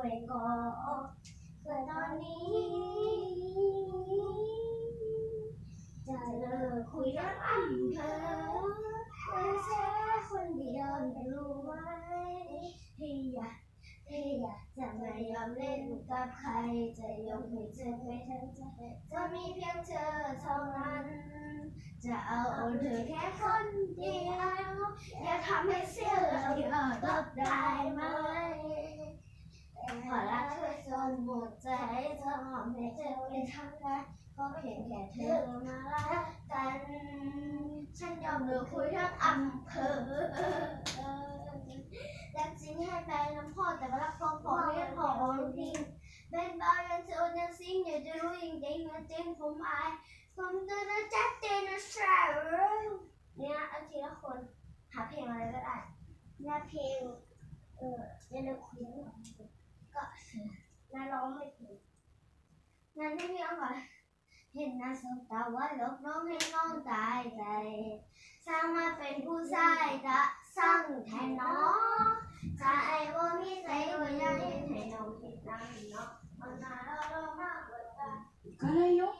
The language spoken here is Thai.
ว้ก่อนแต่ตอนนี้ จะเลิกคุยทั้งอำเภอไม่ใช่คนเดียวรู้ไหมที่อยากที่อยากจะไม่ยอมเล่นกับใคร จะยอมให้เธอไปทั้งใจจะมีเพียงเธอเท่านั้น จะเอาเธอแค่คนเดียว อย่าทำให้เสียเราเยอะรับได้หมขอรักเธ อจนหมดใจจะหอมให้เธอไปทั้งกายเพราะเพียงแค่เธอมารักกัน ฉันยอมเลิกคุยทั้งอำเภอรักจริงให้ไปน้ำพ่อแต่ว่ารักพ่อพ่อไม่พอลูกทิ้งเป็นบ้ายังเธอยังสิ่งอยากจะรู้จริงๆนะจริงผมอายผมจะนะจัดเจนนะสาวเนี่ยเอาทีละคนหาเพลงอะไรก็ได้หน้าเพลงเอออย่าเลิกคุยทั้งหมดก็เสือ น้าร้องไม่ถึงน้าที่พี่อ้มบอกเห็นน้าสบตาว่าลกน้องให้น้องตายใจสร้างมาเป็นผู้ชายจะสร้างแทนน้องจะไว่ามีใจว่าอยังเห็นให้น้องติน้าเนาะมันน่าร้องมากเลยก็เลยยก